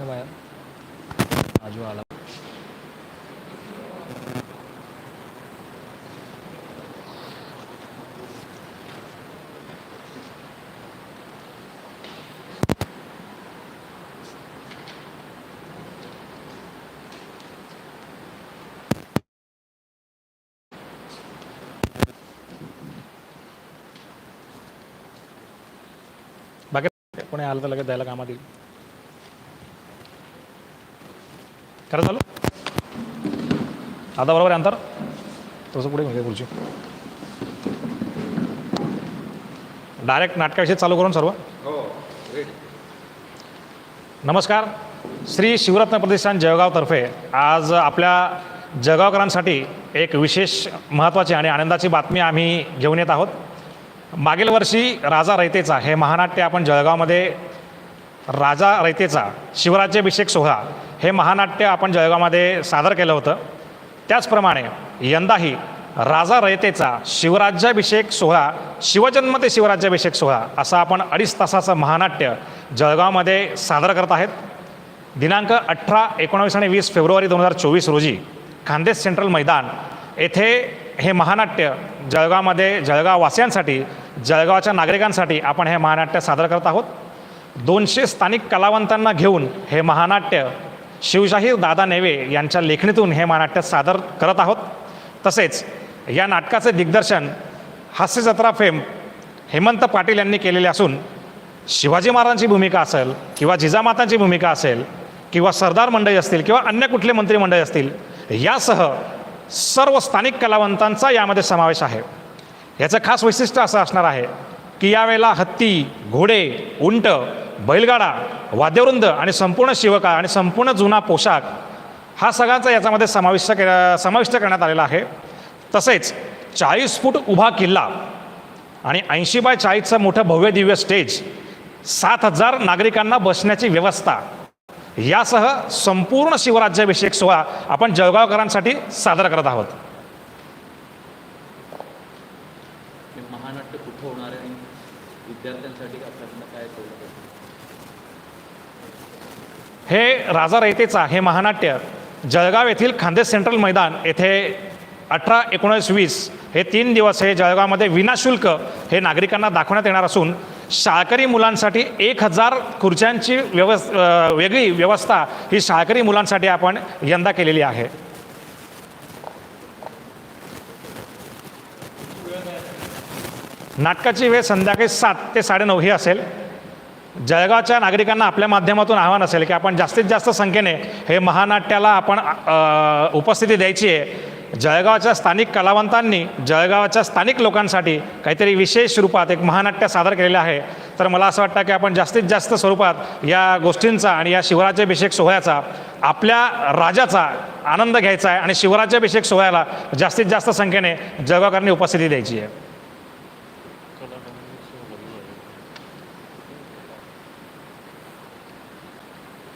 ना बाहेर आजू आला। बाकी कोणी आलं तर लगेच द्यायला कामात येईल. खरं चालू? आता बरोबर आहे अंतर? तसं पुढे म्हणजे पुढची. डायरेक्ट नाटकाविषयी चालू करून सर्व? नमस्कार. श्री शिवरत्न प्रतिष्ठान जळगावतर्फे आज आपल्या जळगावकरांसाठी एक विशेष महत्त्वाची आणि आनंदाची बातमी आम्ही घेऊन येत आहोत. मागील वर्षी राजा रयतेचा हे महानाट्य आपण जळगावमध्ये राजा रयतेचा शिवराज्याभिषेक सोहळा हे महानाट्य आपण जळगावमध्ये सादर केलं होतं. त्याचप्रमाणे यंदाही राजा रयतेचा शिवराज्याभिषेक सोहळा शिवजन्म ते शिवराज्याभिषेक सोहळा असा आपण अडीच तासाचं महानाट्य जळगावमध्ये सादर करत आहेत. दिनांक अठरा एकोणावीस आणि वीस फेब्रुवारी दोन हजार चोवीस रोजी खानदेश सेंट्रल मैदान येथे हे महानाट्य जळगावमध्ये जळगाववासियांसाठी जळगावच्या नागरिकांसाठी आपण हे महानाट्य सादर करत आहोत. दोनशे स्थानिक कलावंतांना घेऊन हे महानाट्य शिवशाहीर दादा नेवे यांच्या लेखणीतून हे महानाट्य सादर करत आहोत. तसेच या नाटकाचे दिग्दर्शन हास्यजत्रा फेम हेमंत पाटील यांनी केलेले असून शिवाजी महाराजांची भूमिका असेल किंवा जिजामातांची भूमिका असेल किंवा सरदार मंडळी असतील किंवा अन्य कुठले मंत्रिमंडळी असतील यासह सर्व स्थानिक कलावंतांचा यामध्ये समावेश आहे. याचं खास वैशिष्ट्य असं असणार आहे की यावेळेला हत्ती घोडे उंट बैलगाडा वाद्यवृंद आणि संपूर्ण शिवका आणि संपूर्ण जुना पोशाख हा सगळ्यांचा याच्यामध्ये समाविष्ट के समाविष्ट करण्यात आलेला आहे. तसेच चाळीस फूट उभा किल्ला आणि ऐंशी बाय चाळीसचं मोठं भव्य दिव्य स्टेज सात हजार नागरिकांना बसण्याची व्यवस्था यासह संपूर्ण शिवराज्याभिषेक सोहळा आपण जळगावकरांसाठी सादर करत आहोत. हे महानाट्य कुठं होणार आहे आणि विद्यार्थ्यांसाठी आपल्याकडनं काय सवलत आहे हे राजा रयतेचा हे महानाट्य जळगाव येथील खानदेश सेंट्रल मैदान येथे अठरा एकोणीस वीस हे तीन दिवस हे जळगावमध्ये विनाशुल्क हे नागरिकांना दाखवण्यात येणार असून शाळकरी मुलांसाठी एक हजार खुर्च्यांची व्यवस् वेगळी व्यवस्था ही शाळकरी मुलांसाठी आपण यंदा केलेली आहे. नाटकाची वेळ संध्याकाळी सात ते साडेनऊ ही असेल. जळगावच्या नागरिकांना आपल्या माध्यमातून आव्हान असेल की आपण जास्तीत जास्त संख्येने हे महानाट्याला आपण उपस्थिती द्यायची आहे. जळगावच्या स्थानिक कलावंतांनी जळगावच्या स्थानिक लोकांसाठी काहीतरी विशेष रूपात एक महानाट्य सादर केलेलं आहे. तर मला असं वाटतं की आपण जास्तीत जास्त स्वरूपात या गोष्टींचा आणि या शिवराज्याभिषेक सोहळ्याचा आपल्या राजाचा आनंद घ्यायचा आहे आणि शिवराज्याभिषेक सोहळ्याला जास्तीत जास्त संख्येने जळगावकरांनी उपस्थिती द्यायची आहे. Dollar.